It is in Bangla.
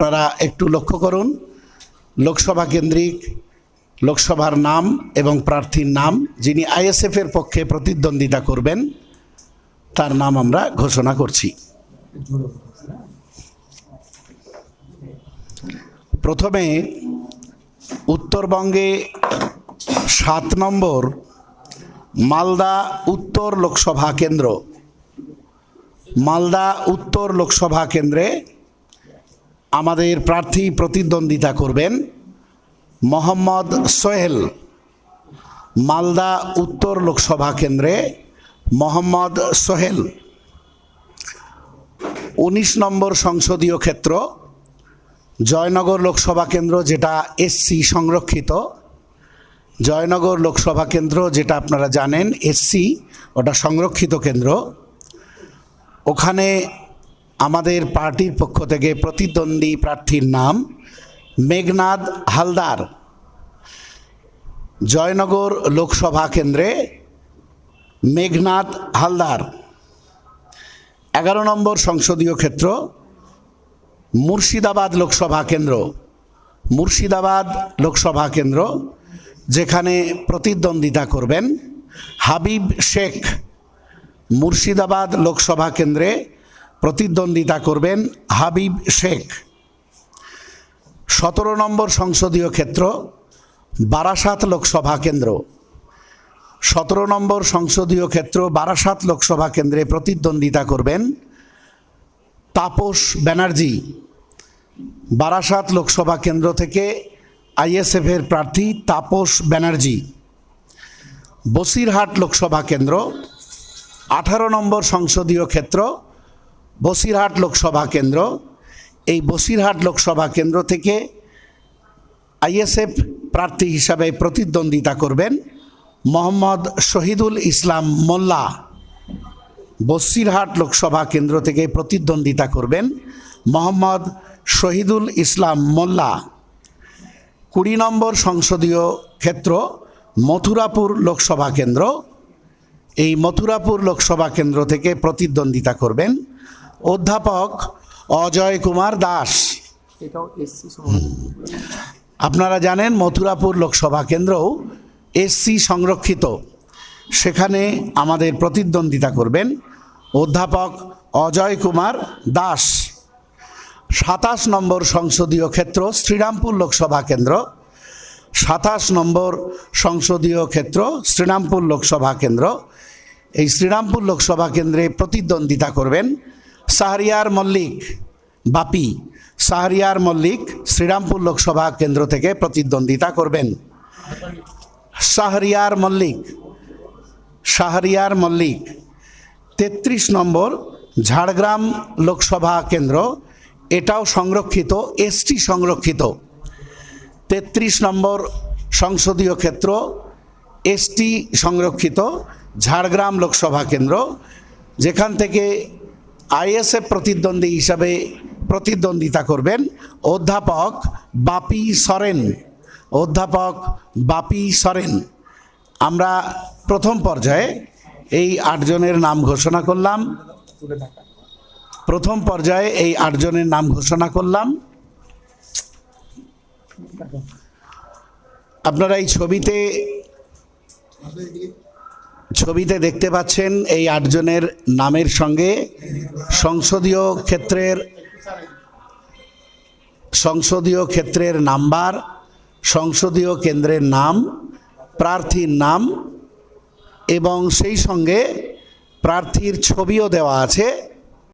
আপনারা একটু লক্ষ্য করুন, লোকসভা কেন্দ্রিক লোকসভার নাম এবং প্রার্থীর নাম, যিনি আইএসএফ এর পক্ষে প্রতিদ্বন্দ্বিতা করবেন, তার নাম আমরা ঘোষণা করছি। প্রথমে উত্তরবঙ্গে সাত নম্বর মালদা উত্তর লোকসভা কেন্দ্র। মালদা উত্তর লোকসভা কেন্দ্রে আমাদের প্রার্থী প্রতিদ্বন্দ্বিতা করবেন মোহাম্মদ সোহেল, মালদা উত্তর লোকসভা কেন্দ্রে মোহাম্মদ সোহেল। উনিশ নম্বর সংসদীয় ক্ষেত্র, জয়নগর লোকসভা কেন্দ্র যেটা এসসি সংরক্ষিত। জয়নগর লোকসভা কেন্দ্র যেটা আপনারা জানেন, এসসি, ওটা সংরক্ষিত কেন্দ্র। ওখানে আমাদের পার্টির পক্ষ থেকে প্রতিদ্বন্দ্বী প্রার্থীর নাম মেঘনাদ হালদার। জয়নগর লোকসভা কেন্দ্রে মেঘনাদ হালদার। এগারো নম্বর সংসদীয় ক্ষেত্র মুর্শিদাবাদ লোকসভা কেন্দ্র। মুর্শিদাবাদ লোকসভা কেন্দ্র যেখানে প্রতিদ্বন্দ্বিতা করবেন হাবিব শেখ। মুর্শিদাবাদ লোকসভা কেন্দ্রে প্রতিদ্বন্দ্বিতা করবেন হাবিব শেখ। সতেরো নম্বর সংসদীয় ক্ষেত্র, বারাসাত লোকসভা কেন্দ্র। সতেরো নম্বর সংসদীয় ক্ষেত্র, বারাসাত লোকসভা কেন্দ্রে প্রতিদ্বন্দ্বিতা করবেন তাপস ব্যানার্জি। বারাসাত লোকসভা কেন্দ্র থেকে আইএসএফের প্রার্থী তাপস ব্যানার্জি। বসিরহাট লোকসভা কেন্দ্র, আঠারো নম্বর সংসদীয় ক্ষেত্র বসিরহাট লোকসভা কেন্দ্র। এই বসিরহাট লোকসভা কেন্দ্র থেকে আইএসএফ প্রার্থী হিসাবে প্রতিদ্বন্দ্বিতা করবেন মোহাম্মদ শহীদুল ইসলাম মোল্লা। বসিরহাট লোকসভা কেন্দ্র থেকে প্রতিদ্বন্দ্বিতা করবেন মোহাম্মদ শহীদুল ইসলাম মোল্লা। কুড়ি নম্বর সংসদীয় ক্ষেত্র মথুরাপুর লোকসভা কেন্দ্র। এই মথুরাপুর লোকসভা কেন্দ্র থেকে প্রতিদ্বন্দ্বিতা করবেন অধ্যাপক অজয় কুমার দাস। আপনারা জানেন মথুরাপুর লোকসভা কেন্দ্রও এসসি সংরক্ষিত। সেখানে আমাদের প্রতিদ্বন্দ্বিতা করবেন অধ্যাপক অজয় কুমার দাস। সাতাশ নম্বর সংসদীয় ক্ষেত্র শ্রীরামপুর লোকসভা কেন্দ্র। সাতাশ নম্বর সংসদীয় ক্ষেত্র শ্রীরামপুর লোকসভা কেন্দ্র। এই শ্রীরামপুর লোকসভা কেন্দ্রে প্রতিদ্বন্দ্বিতা করবেন শাহরিয়ার মল্লিক বাপি। শাহরিয়ার মল্লিক শ্রীরামপুর লোকসভা কেন্দ্র থেকে প্রতিদ্বন্দ্বিতা করবেন। শাহরিয়ার মল্লিক শাহরিয়ার মল্লিক, তেত্রিশ নম্বর ঝাড়গ্রাম লোকসভা কেন্দ্র, এটাও সংরক্ষিত, এসটি সংরক্ষিত। তেত্রিশ নম্বর সংসদীয় ক্ষেত্র, এসটি সংরক্ষিত, ঝাড়গ্রাম লোকসভা কেন্দ্র, যেখান থেকে আইএসএফ প্রতিদ্বন্দ্বী হিসাবে প্রতিদ্বন্দ্বিতা করবেন অধ্যাপক বাপি সরেন। অধ্যাপক বাপি সরেন। আমরা প্রথম পর্যায়ে এই আটজনের নাম ঘোষণা করলাম। প্রথম পর্যায়ে এই আটজনের নাম ঘোষণা করলাম। আপনারা এই ছবিতে ছবিতে দেখতে পাচ্ছেন এই আটজনের নামের সঙ্গে সংসদীয় ক্ষেত্রের সংসদীয় ক্ষেত্রের নাম্বার, সংসদীয় কেন্দ্রের নাম, প্রার্থীর নাম এবং সেই সঙ্গে প্রার্থীর ছবিও দেওয়া আছে।